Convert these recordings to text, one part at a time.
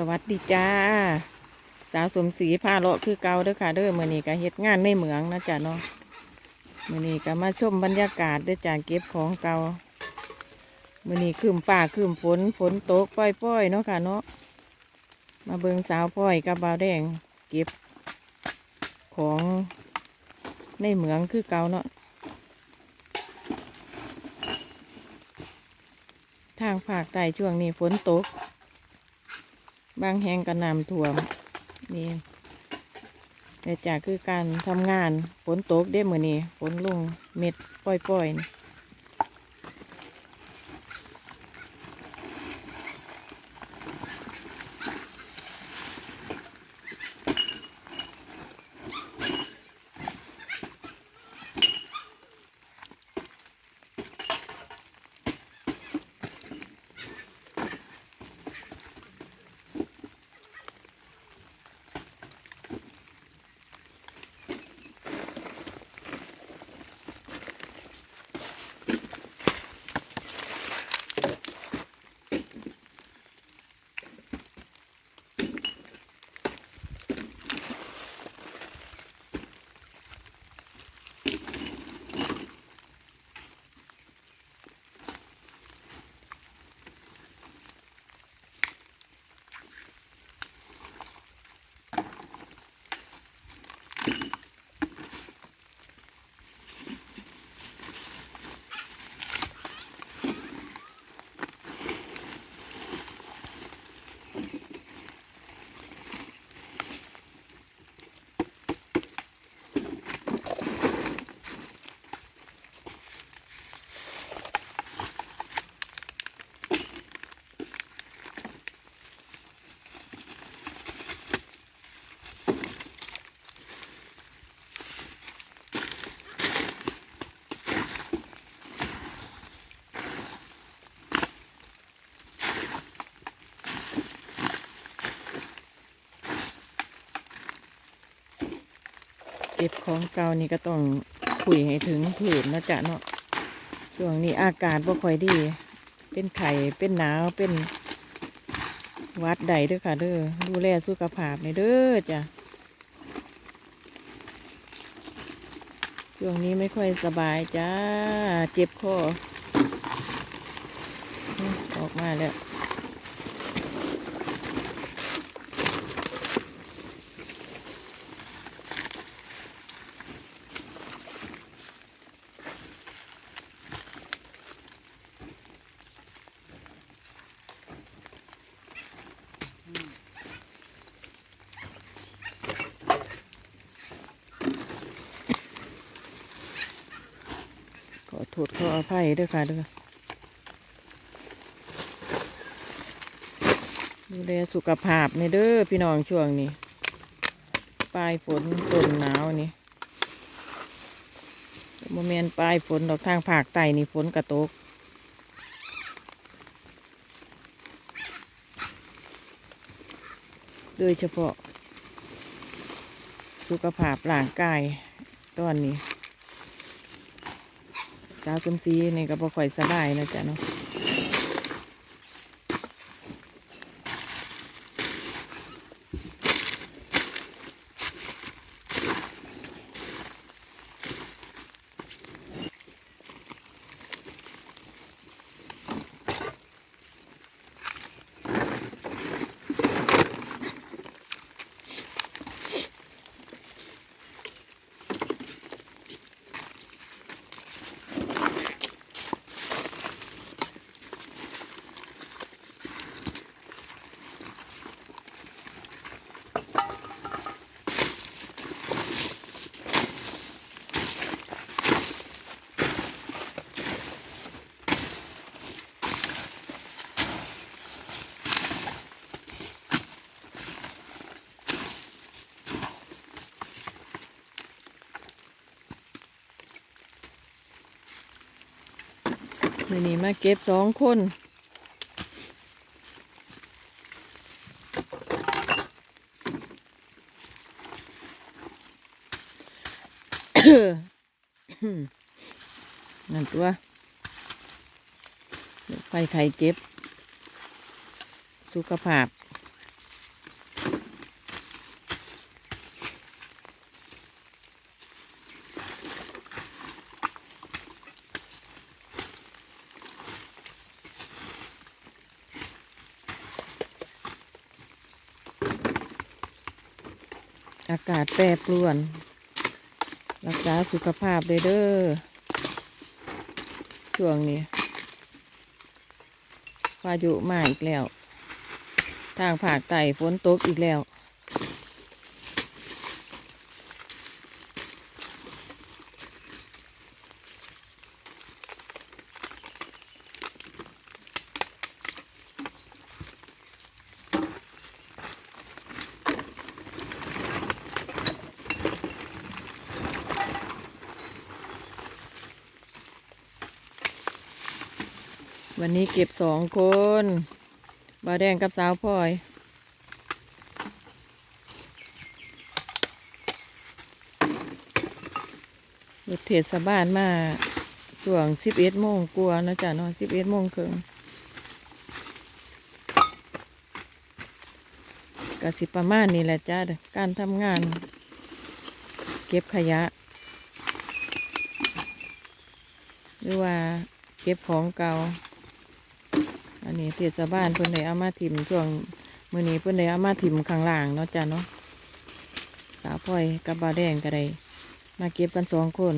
สวัสดีจ้า สาวสมศรีพาเลาะคือเก่าเด้อค่ะเด้อมื้อนี้ก็เฮ็ดงานในเหมืองนะจ๊ะเนาะมื้อนี้ก็มาชมบรรยากาศเด้อจ้าเก็บของเก่ามื้อนี้คืมฟ้าคืมฝนฝนตกปล่อยๆเนาะค่ะเนาะมาเบิงสาวพ่อยกับบ่าวแดงเก็บของในเหมืองคือเก่าเนาะทางภาคใต้ช่วงนี้ฝนตก บางแห่งก็น้ำท่วมนี่แต่จากคือการทำงานฝนตกได้เหมือนนี่ฝนลงเม็ดป่อยๆ ก็บของเก่านี่ก็ต้องคุยให้ถึงผืนนะจ๊ะเนาะช่วงนี้อากาศบ่ค่อยดี เป็นไข่เป็นหนาวเป็นวัดใดเด้อค่ะ เด้อดูแลสุขภาพในเด้อจ้ะช่วงนี้ไม่ค่อยสบายจ้า เจ็บคอออกมาแล้ว อโทษขออภัยด้วยค่ะเด้วยดูแลสุขภาพในเด้อพี่น้องช่วงนี้ ปลายฝนต้นหนาวนี่โมเมนปลายฝนดอกทางภาคใต้นี่ฝนกระตกโดยเฉพาะ สุขภาพร่างกายตอนนี้ สาวสมศรีนี่ก็บ่ค่อยสบายนะจ๊ะเนาะ มื่อนี้มาเก็บสองคนนั่นตัวไฟไข่เจ็บ สุขภาพ อากาศแปรปรวน รักษาสุขภาพเด้อเด้อช่วงนี้พายุมาอีกแล้ว ทางภาคใต้ฝนตกอีกแล้ว วันนี้เก็บสองคนบาแดงกับสาวพลอย รถเทศบาลมาช่วงสิบเอ็ดโมงกลัวนะจ๊ะนาะสิบเอ็ดโมงครึ่งกสิประมาณนี้แหละจ้าการทำงาน เก็บขยะ หรือว่าเก็บของเก่า อันนี้เทศบาลเพิ่อนได้เอามาถิ่มช่วงมือนี้เพิ่อนได้เอามาถิ่มข้างล่างเนาะจ้ะเนาะสาวพลอยกับบาแดงก็ได้มาเก็บกันสองคน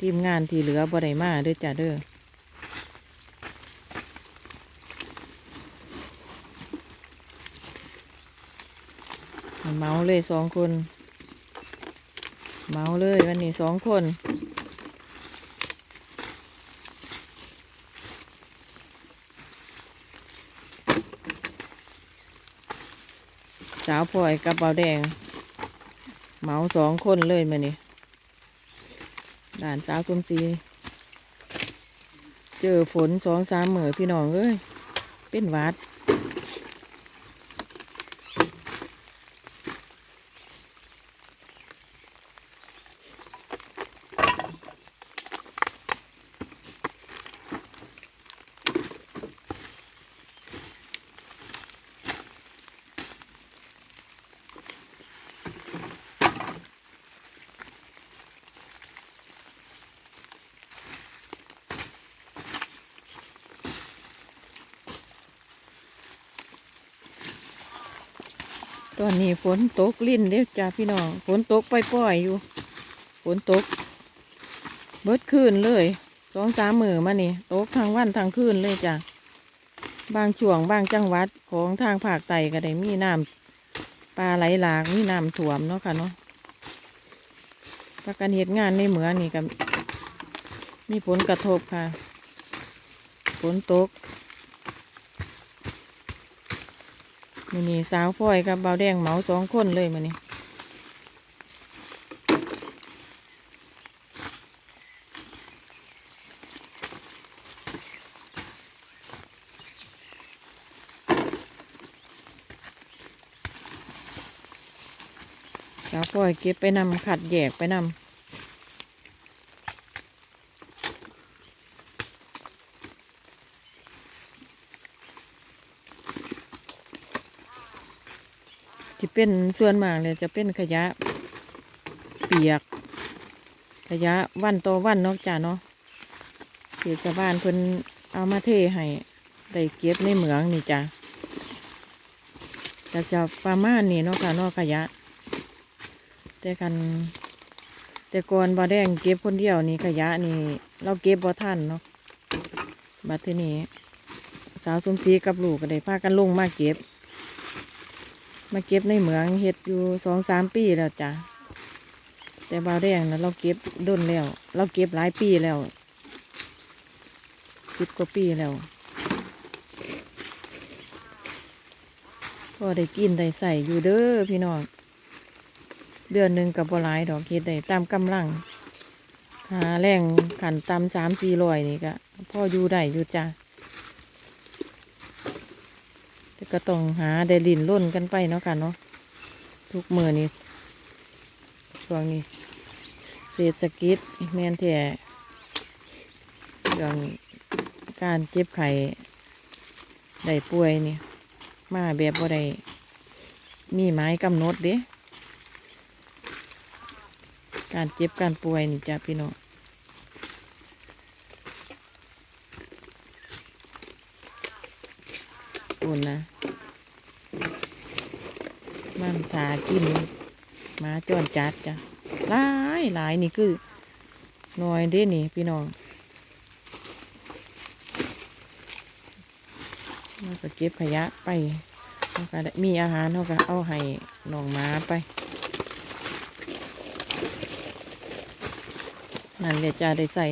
ทีมงานที่เหลือบ่ได้มาเด้อจ้ะเด้อเมาเลยสองคน เมาเลยวันนี้สองคน สาวพลอยกระเบาแดง เหมาสองคนเลยมานี่ด่านสาวสมจีเจอฝนสองสามเหมือพี่น้องเอ้ยเป็นวัด อนนี้ฝนตกลิ่นเด้อจ้าพี่น้องฝนตกปล่อยๆอยู่ฝนตก เบิดคืนเลยสองสามมือมานี่ตกทั้งวันทั้งคืนเลยจ้ะบางช่วงบางจังหวัดของทางภาคใต้ก็ได้มีน้ำปลาไหลหลากมีน้ำท่วมเนาะค่ะเนาะประกันเหตุงานในเหมืองนี่ก็มีผลกระทบค่ะฝนตก มือนี้สาวพลอยกับเบาแดงเหมาสองคนเลยมือนี้สาวพลอยเก็บไปนำขัดแยกไปนำ ที่เป็นส่วนมากเลยจะเป็นขยะเปียก ขยะวันต่อวันนาะจ้าเนาะเทศบาลเพิ่นเอามาเทให้ได้เก็บในเหมืองนี่จ้ะก็จะประมาณนี้เนาะค่ะนาะขยะ แต่กันแต่ก่อนบ่แดงเก็บคนเดียวนี่ขยะนี่ เราเก็บบ่ทันเนาะบัดทีนี้ สาวสมศรีกับลูกก็ได้พากันลงมาเก็บ มาเก็บในเหมืองเห็ดอยู่สองสามปีแล้วจ้ะแต่บาวแดงนะเราเก็บด้นแล้ว เราเก็บหลายปีแล้วสิบกว่าปีแล้วก็ได้กินได้ใส่อยู่เด้อพี่น้องเดือนหนึ่งกับบัหลายดอกเห็ดได้ตามกำลังหาแรงขันตำสามสี่ร้อยนี่ก็พ่ออยู่ได้อยู่จ้ะ แต่ ก็ต้องหาได้ลินร่นกันไปเนาะค่ะเนาะทุกมือนี่ช่วงนี้เศรษฐกิจแมนแท้เรื่องการเจ็บไข้ได้ป่วยนี่มาแบบบ่ได้มีหมายกำหนดเด้การเจ็บการป่วยนี่จ้ะพี่น้อง อุ่นนะมันถากินมาจอนจัดจ้ะหลายหลายนี่คือหน่อยเด้นี่พี่น้องเราก็เก็บขยะไปเราก็ไดมีอาหารเราก็เอาให้น้องหมาไป นั่นเลยวจะได้ใส่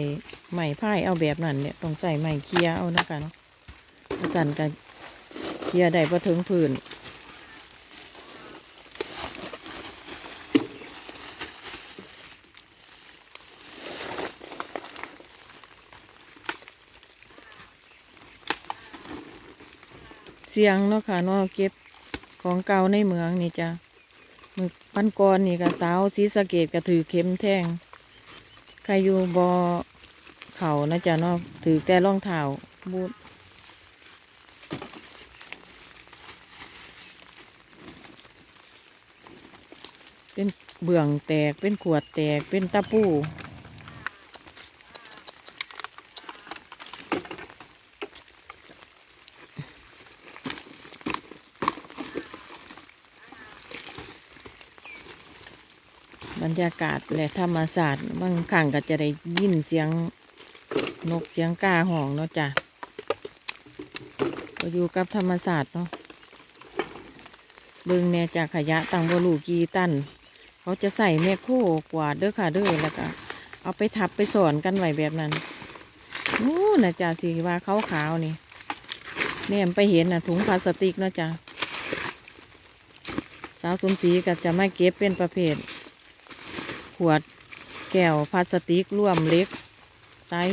ไม้พายเอาแบบนั้นเนี่ยต้องใส่ไม้เคียเอานะคะเนาะสั่นกันเคียได้พอถึงพื้น เสียงเนาะค่ะเนาะเก็บของเก่าในเมืองนี่จ้ะมือปันกรนี่ก็สาวสีสะเกตก็ถือเข็มแท่งใครอยู่บอเขานะจ๊ะเนาะถือแต่รองเท้าบูทเป็นเบื่องแตกเป็นขวดแตกเป็นตะปู บรรยากาศและธรรมศาสตร์บางครั้งก็จะได้ยินเสียงนกเสียงกาห้องเนาะจ้ะก็อยู่กับธรรมศาสตร์เนาะเบิ่งแน่จากขยะต่างบรูกีตัน เขาจะใส่แม่โคกวาดเด้อค่ะเด้อแล้วก็เอาไปทับไปสอนกันไว้แบบนั้นนู้นะจ้ะสีว่าขาวขาวๆนี่แม่มไปเห็นนะถุงพลาสติกเนาะจ้ะสาวสมศรีก็จะไม่เก็บเป็นประเภท วด แก้วพลาสติกร่วมเล็กสาย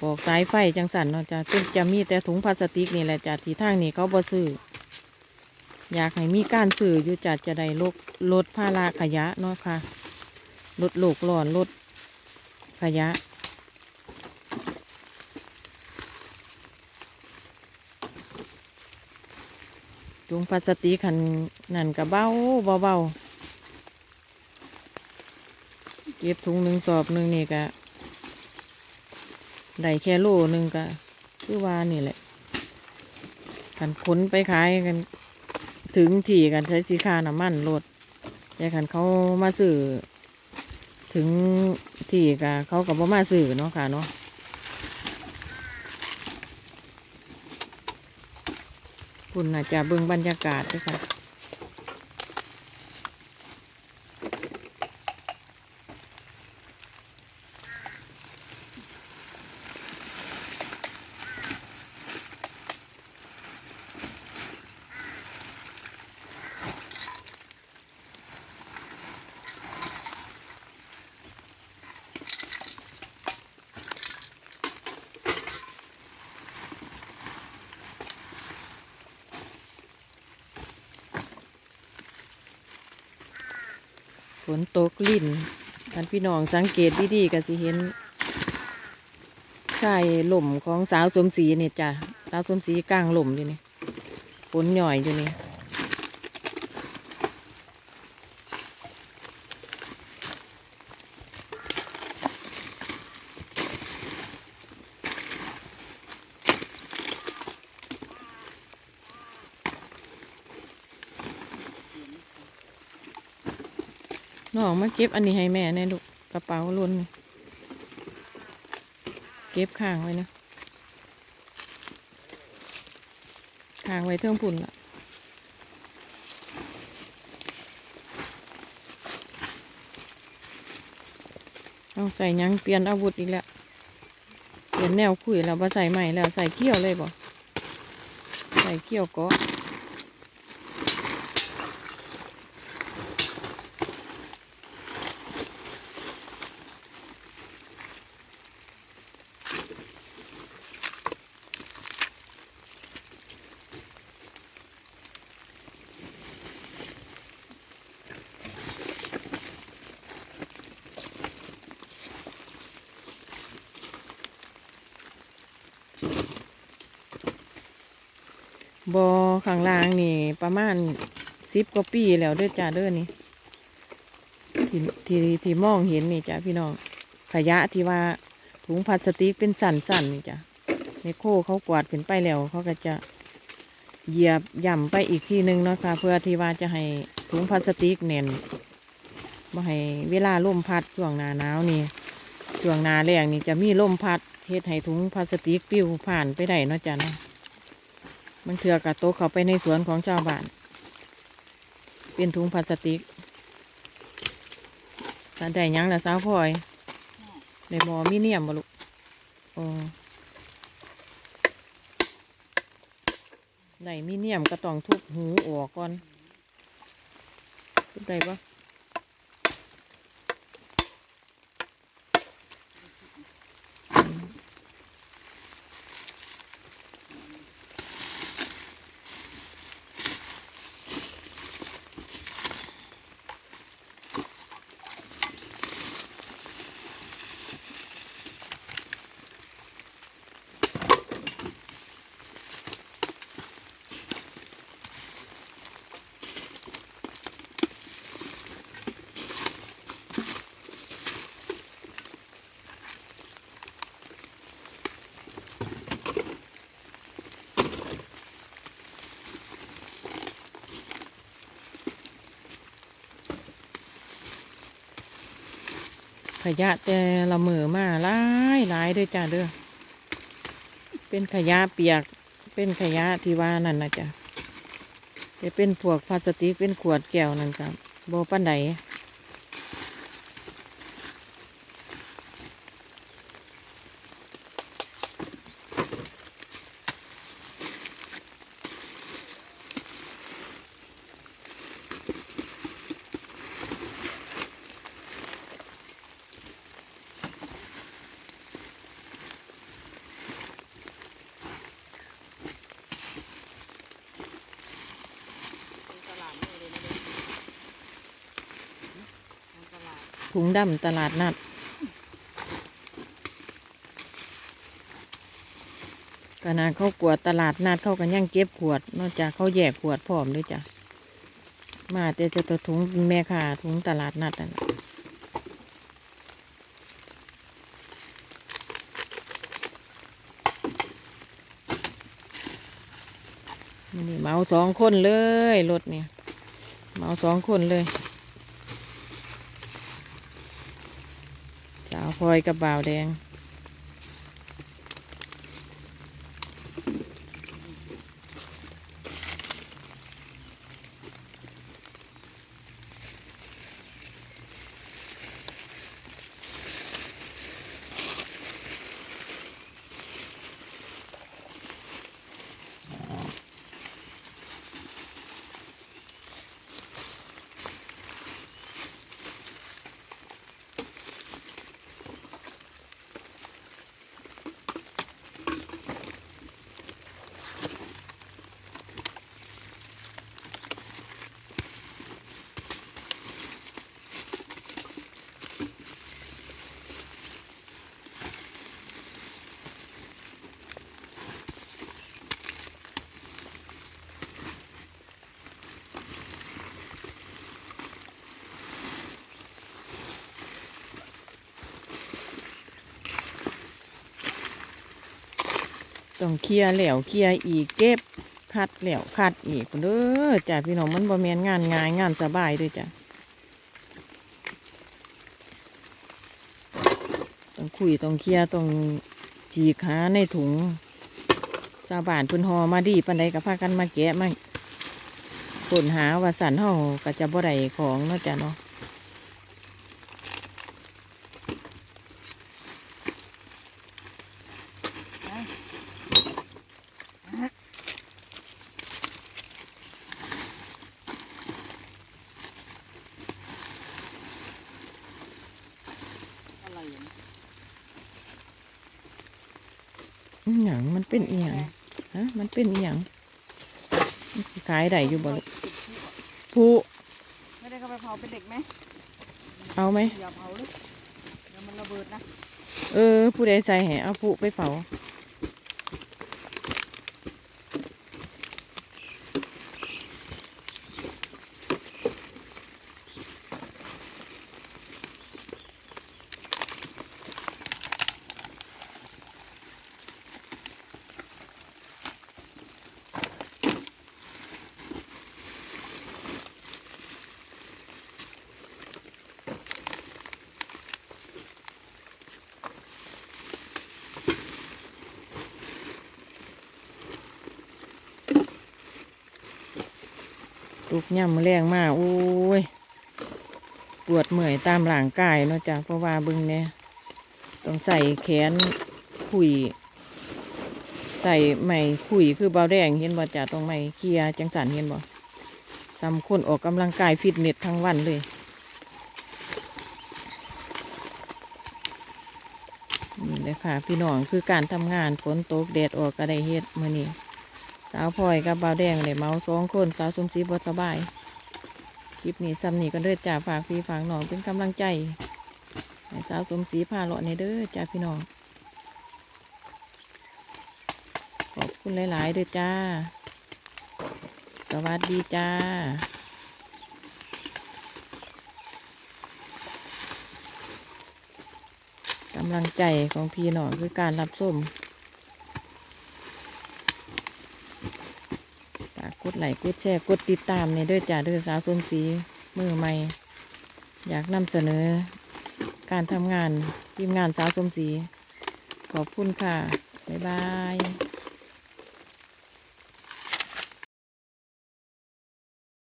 ปอกสายไฟจังสันเนาะจ้ะซึ่งจะมีแต่ถุงพลาสติกนี่แหละจ้ะที่ทางนี้เขาบ่ซื้ออยากให้มีการซื้ออยู่จัดจะได้ลดลดภาระขยะเนาะค่ะลดโลกร้อนลดขยะถุงพลาสติกคันนั่นก็เบาเบ้าเบาๆ เก็บถุงหนึ่งสอบหนึ่งนี่ก็ได้แค่โลหนึ่งก็คือว่านี่แหละกันขนไปขายกัน ถึงที่กันใช้สีคาน้ำมันรถแต่คันเขามาสื่อถึงที่ก็เขากับว่ามาสื่อเนาะค่ะเนาะคุณน่าจะเบิ่งบรรยากาศด้วยค่ะ นตกลิ่นท่านพี่น้องสังเกตดีๆก็สิเห็นใส่หล่มของสาวสมศรีนี่จ้ะสาวสมศรีกลางหล่มอยู่นี่ฝนหน่อยอยู่นี่ มาเก็บอันนี้ให้แม่แน่ลูกกระเป๋าล้นเก็บข้างไว้นะข้างไว้เทิงพุ่นละเอาใส่ยังเปลี่ยนอาวุธอีกแล้วเปลี่ยนแนวคุยแล้วมาใส่ใหม่แล้วใส่เกี้ยวเลยบ่ใส่เกี้ยวก็ บอข้างล่างนี่ ประมาณสิบกว่าปีแล้วเด้อจ้าเด้อนี่ที่ที่ที่มองเห็นนี่จ้ะพี่น้องขยะที่ว่าถุงพลาสติกเป็นสันๆนนี่จ้ะในโคเขากวาดขึ้นไปแล้วเขาก็จะเหยียบย่ำไปอีกทีหนึงเนาะค่ะเพื่อที่ว่าจะให้ถุงพลาสติกเน่นบ่ให้เวลาล่มพัดช่วงหน้าหนาวนี่ช่วงหน้าแรงนี่จะมีล่มพัด เฮ็ดให้ถุงพลาสติกปลิวผ่านไปได้เนาะจ้ะเนาะมันเถื่อกระโตเข้าไปในสวนของชาวบ้าน เป็นถุงพลาสติกแต่ได้ยังละสาวพลอยได้บอมีเนียมบ่ลูกโอ้ได้มีเนียมก็ต้องทุบหูออกก่อนทุบได้ปะ ข ยะแต่ละมือมาหลายหลายเด้อจ้าเด้อเป็นขยะเปียก เป็นขยะที่ว่านั่นนะจ้ะจะเป็นพวกพลาสติกเป็นขวดแก้วนั่นครับโบปันได ถุงดำตลาดนัด ขนาดเขากวดตลาดนัดเขากันยังเก็บขวด นอกจากเขาแยกขวดพร้อมด้วยจ้ะ มาแต่จะตัวถุงแม่ค้าถุงตลาดนัดนั่นนี่เมาสองคนเลยรถเนี่ยเมาสองคนเลย สาว พลอยกับบ่าวแดง ต้องเคลียร์แล้วเคลียร์อีกเก็บคัดแล้วคัดอีกเด้อจ้ะพี่น้องมันบ่แม่นงานง่ายงานสบายด้วยจ้ะต้องคุยต้องเคลียร์ต้องจีกหาในถุงชาวบ้านพื้นหอมาดีปันใดกับพากันมาแกะมาค้นหาว่าสันเฮาก็จะบ่ได้ของเนาะจ้ะเนาะ อะไรอย่างนี้ อหย่างมันเป็นอีหยังฮะ มันเป็นอีหยังมันสิขายได้อยู่บ่ลูกผู้ไม่ได้เข้าไปเผาเป็นเด็กไหมเอาไหมอย่าเผาเลยเดี๋ยวมันระเบิดนะ เออ ผู้ใดใส่แหเอาผู้ไปเผา ตุกย่ำแรงมากโอ้ยปวดเมื่อยตามร่างกายเนาะจ้ะเพราะว่าบึงเนี่ยต้องใส่แขนขุย ใส่ไม่ขุยคือเบาแดงเห็นบ่จ้ะตรงไม่เคลียจังสันเห็นบ่ทำคนออกกำลังกายฟิตเนสทั้งวันเลยนี่เลยค่ะ พี่น้องคือการทำงานฝนตกแดดออกก็ได้เฮ็ดมื้อนี้ สาวพลอยกับเบาวแดงเลยเมาสองคนสาวสมศรีบสบาย คลิปนี้ซ้ำนี่ก็เด้อจ่าฝากพี่ฝากน้องเป็นกำลังใจให้สาวสมศรีพาเลาะในเด้อจ้าพี่น้อง ขอบคุณหลาย ๆ เด้อจ้า สวัสดีจ้ากำลังใจของพี่น้องคือการรับส้มฝากก ดไลค์กดแชร์กดติดตามในด้วยจ้าเด้อสาวสมศรีมือใหม่ อยากนำเสนอ การทำงานทีมงานสาวสมศรีขอบคุณค่ะ บ๊ายบาย